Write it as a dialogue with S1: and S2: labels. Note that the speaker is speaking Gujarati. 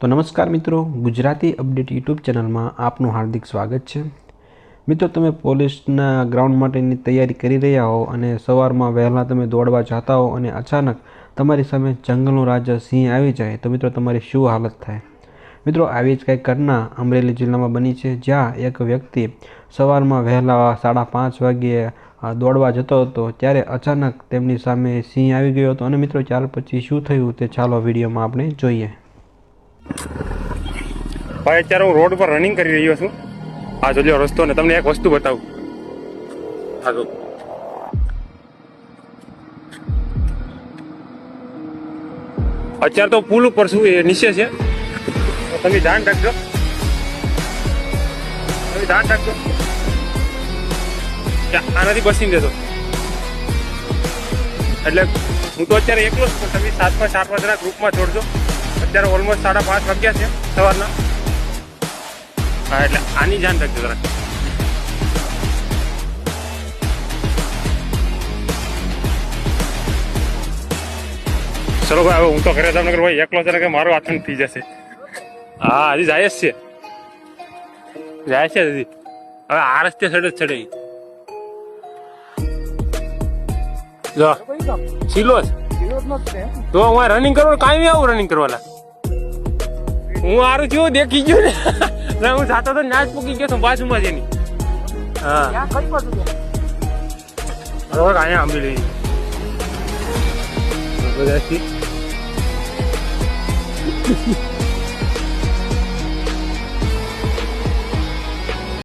S1: તો નમસ્કાર મિત્રો, ગુજરાતી અપડેટ યુટ્યુબ ચેનલમાં આપનું હાર્દિક સ્વાગત છે. મિત્રો, તમે પોલીસના ગ્રાઉન્ડ માટેની તૈયારી કરી રહ્યા હો અને સવારમાં વહેલા તમે દોડવા જતા હો અને અચાનક તમારી સામે જંગલનો રાજા સિંહ આવી જાય, તો મિત્રો તમારી શું હાલત થાય? મિત્રો, આવી જ કંઈક ઘટના અમરેલી જિલ્લામાં બની છે, જ્યાં એક વ્યક્તિ સવારમાં વહેલા સાડા પાંચ વાગ્યે દોડવા જતો હતો, ત્યારે અચાનક તેમની સામે સિંહ આવી ગયો હતો. અને મિત્રો ત્યાર પછી શું થયું તે ચાલો વિડીયોમાં આપણે જોઈએ.
S2: ભાઈ અત્યારે હું રોડ પર રનિંગ કરી રહ્યો છું. આ જોજો રસ્તો ને તમને એક વસ્તુ બતાવું. જો અત્યારે તો પુલ ઉપર છું એ નીચે છે. તમે ધ્યાન રાખજો. તમે ધ્યાન રાખજો. આનાથી બસી દેજો એટલે હું તો અત્યારે એકલો જ છું તમે સાતમાં સાત વાગ્યાના ગ્રુપમાં જોડજો. અત્યારે ઓલમોસ્ટ સાડા પાંચ વાગ્યા છે સવારના. હા, એટલે આની ધ્યાન રાખજો જરા. ચલો ભાઈ, હવે હું તો ઘરે જામનગર ભાઈ એકલો છે કે મારો આથન થઈ જશે. હા, હજી જાય જ છે. જાય છે હજી. હવે આ રસ્તે ચડે ચડે. જો સિલો જ. તો હું રનિંગ કરવા કાંઈ આવું રનિંગ કરવાના હું આરું છું, દેખી ગયો ને. ના હું જાતો તો ના જ પૂકી ગયો છું બાજુમાં જેની હા. બરોબર અહીંયા આંબી લઈ